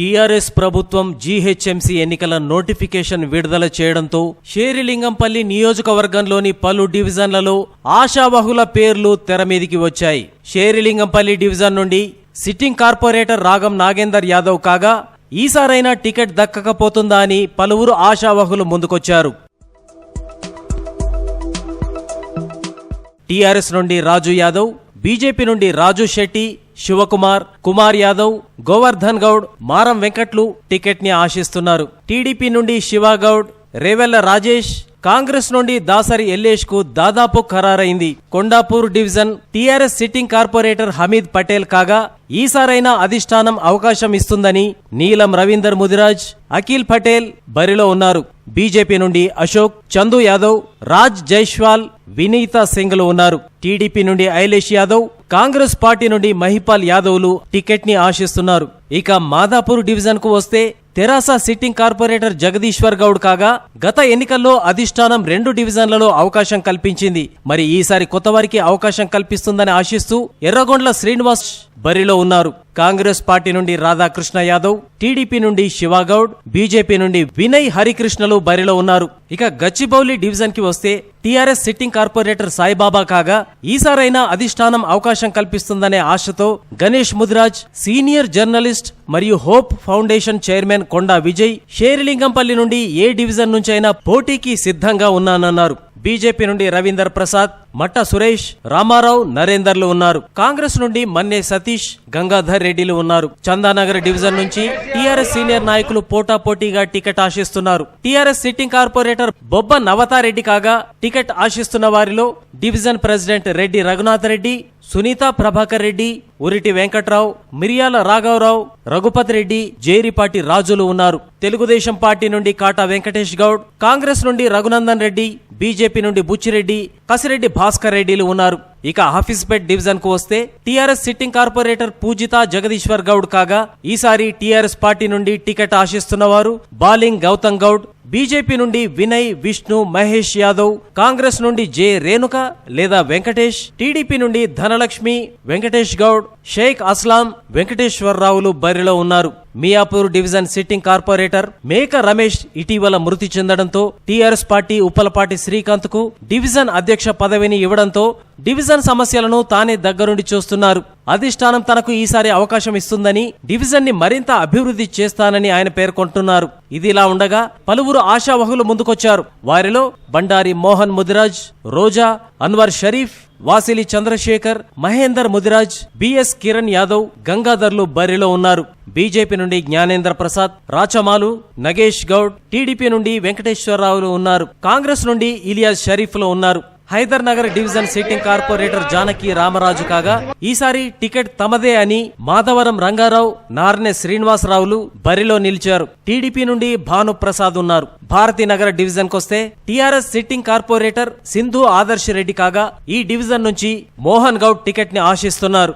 TRS ప్రభుత్వం GHMC ఎన్నికల notification విడుదల చేయడంతో షేరిలింగంపల్లి నియోజకవర్గంలోని పలు డివిజన్లలో ఆశావహుల పేర్లు తెరమీదికి వచ్చాయి. షేరిలింగంపల్లి డివిజన్ నుండి సిట్టింగ్ కార్పొరేటర్ రాగం నాగేందర్ యాదవ్ కాగా ఈసారైనా టికెట్ దక్కకపోతుందా అని పలువురు ఆశావహులు ముందుకొచ్చారు. టీఆర్ఎస్ నుండి రాజు యాదవ్ బీజేపీ నుండి రాజు శెట్టి శివకుమార్ కుమార్ యాదవ్ గోవర్ధన్ గౌడ్ మారం వెంకట్లు టికెట్ని ఆశిస్తున్నారు. టీడీపీ నుండి శివగౌడ్ రేవెల్ల రాజేష్ కాంగ్రెస్ నుండి దాసరి ఎల్లేష్కు దాదాపు ఖరారైంది. Kondapur division TRS sitting corporator Hameed Patel కాగా ఈసారైనా అధిష్టానం అవకాశం ఇస్తుందని నీలం రవీందర్ ముదిరాజ్ అఖిల్ పటేల్ బరిలో ఉన్నారు. బీజేపీ నుండి అశోక్ చందు యాదవ్ రాజ్ జైష్వాల్ వినీత సింగ్లు ఉన్నారు. టీడీపీ నుండి ఐలేష్ యాదవ్ కాంగ్రెస్ పార్టీ నుండి మహిపాల్ యాదవ్లు టికెట్ని ఆశిస్తున్నారు. ఇక మాదాపూర్ డివిజన్కు వస్తే తెరాస సిట్టింగ్ కార్పొరేటర్ జగదీశ్వర్ గౌడ్ కాగా గత ఎన్నికల్లో అధిష్టానం రెండు డివిజన్లలో అవకాశం కల్పించింది. మరి ఈసారి కొత్తవారికి అవకాశం కల్పిస్తుందని ఆశిస్తూ ఎర్రగొండ్ల శ్రీనివాస్ బరిలో ఉన్నారు. కాంగ్రెస్ పార్టీ నుండి రాధాకృష్ణ యాదవ్ టీడీపీ నుండి శివగౌడ్ బీజేపీ నుండి వినయ్ హరికృష్ణలు బరిలో ఉన్నారు. ఇక గచ్చిబౌలి డివిజన్కి వస్తే టీఆర్ఎస్ సిట్టింగ్ కార్పొరేటర్ సాయిబాబా కాగా ఈసారైనా అధిష్టానం అవకాశం కల్పిస్తుందనే ఆశతో గణేష్ ముదిరాజ్ సీనియర్ జర్నలిస్ట్ మరియు hope foundation chairman Konda Vijay Sherilingampally నుండి ఏ డివిజన్ నుంచైనా పోటీకి సిద్ధంగా ఉన్నానన్నారు. బీజేపీ నుండి రవీందర్ ప్రసాద్ మట్ట సురేష్ రామారావు నరేందర్లు ఉన్నారు. కాంగ్రెస్ నుండి మన్నే సతీష్ గంగాధర్ రెడ్డిలు ఉన్నారు. చందానగర్ డివిజన్ నుంచి టీఆర్ఎస్ సీనియర్ నాయకులు పోటాపోటీగా టికెట్ ఆశిస్తున్నారు. TRS sitting corporator Bobba Navathareddy కాగా టికెట్ ఆశిస్తున్న వారిలో డివిజన్ ప్రెసిడెంట్ రెడ్డి రఘునాథ్ రెడ్డి సునీత ప్రభాకర్ రెడ్డి ఉరిటి వెంకట్రావు మిరియాల రాఘవరావు రఘుపతి రెడ్డి జేరిపాటి రాజులు ఉన్నారు. తెలుగుదేశం పార్టీ నుండి కాటా వెంకటేష్ గౌడ్ కాంగ్రెస్ నుండి రఘునందన్ రెడ్డి బీజేపీ నుండి బుచ్చిరెడ్డి కసిరెడ్డి భాస్కర్ రెడ్డిలు ఉన్నారు. ఇక హాఫీస్పేట్ డివిజన్కు వస్తే TRS sitting corporator Pujitha Jagadishwar Goud కాగా ఈసారి టీఆర్ఎస్ పార్టీ నుండి టికెట్ ఆశిస్తున్నవారు బాలింగ్ గౌతమ్ గౌడ్ బీజేపీ నుండి వినయ్ విష్ణు మహేష్ యాదవ్ కాంగ్రెస్ నుండి జె రేణుక లేదా వెంకటేష్ టీడీపీ నుండి ధనలక్ష్మి వెంకటేష్ గౌడ్ షేక్ అస్లాం వెంకటేశ్వరరావులు బరిలో ఉన్నారు. మియాపూర్ డివిజన్ సిట్టింగ్ కార్పొరేటర్ మేక రమేష్ ఇటీవల మృతి చెందడంతో టీఆర్ఎస్ పార్టీ ఉప్పలపాటి శ్రీకాంత్కు డివిజన్ అధ్యక్ష పదవిని ఇవ్వడంతో డివిజన్ సమస్యలను తానే దగ్గరుండి చూస్తున్నారు. అధిష్టానం తనకు ఈసారి అవకాశం ఇస్తుందని డివిజన్ని మరింత అభివృద్ధి చేస్తానని ఆయన పేర్కొంటున్నారు. ఇదిలా ఉండగా పలువురు ఆశావహులు ముందుకొచ్చారు. వారిలో బండారి మోహన్ ముదిరాజ్ రోజా అన్వర్ షరీఫ్ వాసిలి చంద్రశేఖర్ మహేందర్ ముదిరాజ్ బిఎస్ కిరణ్ యాదవ్ గంగాధర్లు బరిలో ఉన్నారు. బీజేపీ నుండి జ్ఞానేంద్ర ప్రసాద్ రాచమాలు నగేష్ గౌడ్ టీడీపీ నుండి వెంకటేశ్వరరావులు ఉన్నారు. కాంగ్రెస్ నుండి ఇలియాజ్ షరీఫ్లు ఉన్నారు. Hyder Nagar division sitting corporator Janaki Ramaraju కాగా ఈసారి టికెట్ తమదే అని మాధవరం రంగారావు నార్నె శ్రీనివాసరావులు బరిలో నిలిచారు. టీడీపీ నుండి భానుప్రసాద్ ఉన్నారు. భారతీనగర్ డివిజన్ కొస్తే TRS sitting corporator Sindhu Adarsh Reddy కాగా ఈ డివిజన్ నుంచి మోహన్ గౌడ్ టికెట్ని ఆశిస్తున్నారు.